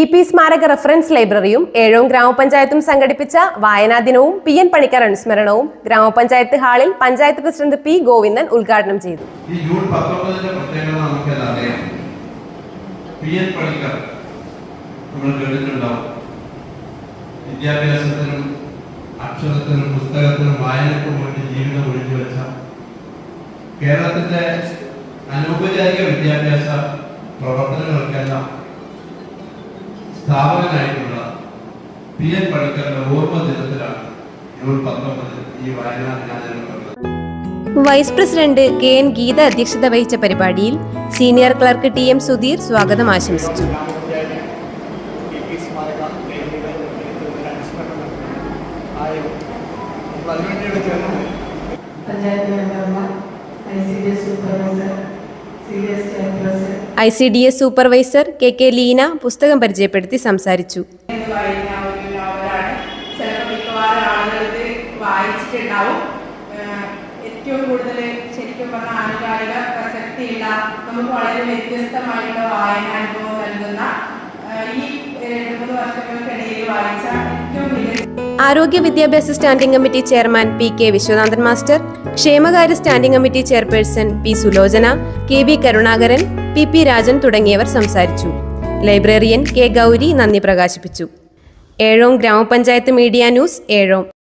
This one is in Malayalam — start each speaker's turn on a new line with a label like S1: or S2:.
S1: പി പി സ്മാരക റഫറൻസ് ലൈബ്രറിയും ഏഴോം ഗ്രാമപഞ്ചായത്തും സംഘടിപ്പിച്ച വായനാ ദിനവും പി എൻ പണിക്കർ അനുസ്മരണവും ഗ്രാമപഞ്ചായത്ത് ഹാളിൽ പഞ്ചായത്ത് പ്രസിഡന്റ് പി ഗോവിന്ദൻ ഉദ്ഘാടനം ചെയ്തു.
S2: ജീവിതം കേരളത്തിന്റെ അനൗപചാരിക വിദ്യാഭ്യാസ പ്രവർത്തനങ്ങൾക്കെല്ലാം സ്ഥാപകനായിട്ടുള്ള പി എൻ പണിക്കറിന്റെ ഓർമ്മ ദിനത്തിലാണ് ജൂൺ പത്തൊമ്പത് ഈ വയനാട് ദിനാചരണം നടന്നത്
S1: vice president K N Geetha അധ്യക്ഷത വഹിച്ച പരിപാടിയിൽ senior clerk T M Sudheer സ്വാഗതം ആശംസിച്ചു.
S3: ഗ്രാമപഞ്ചായത്ത് പി പി സ്മാരക ലൈബ്രറിയുടെ നേതൃത്വത്തിൽ അനുസ്മരണം ആയിരുന്നു അപ്പോൾ അതിനുവേണ്ടി ഇവിടെ ചേർന്നത്
S4: പഞ്ചായത്ത് മെമ്പർമാർ I C D S supervisor C D S chairperson
S1: I C D S supervisor K K Leena പുസ്തകം പരിചയപ്പെടുത്തി സംസാരിച്ചു.
S5: ഏറ്റവും കൂടുതൽ വളരെ നൽകുന്ന ഈ വായിച്ച
S1: ആരോഗ്യ വിദ്യാഭ്യാസ standing committee chairman P K Viswanathan master ക്ഷേമകാര്യ standing committee chairperson P Sulochana K V Karunakaran P P Rajan തുടങ്ങിയവർ സംസാരിച്ചു. ലൈബ്രറിയൻ കെ ഗൗരി നന്ദി പ്രകാശിപ്പിച്ചു. ഏഴോം ഗ്രാമപഞ്ചായത്ത് മീഡിയ ന്യൂസ് ഏഴോം.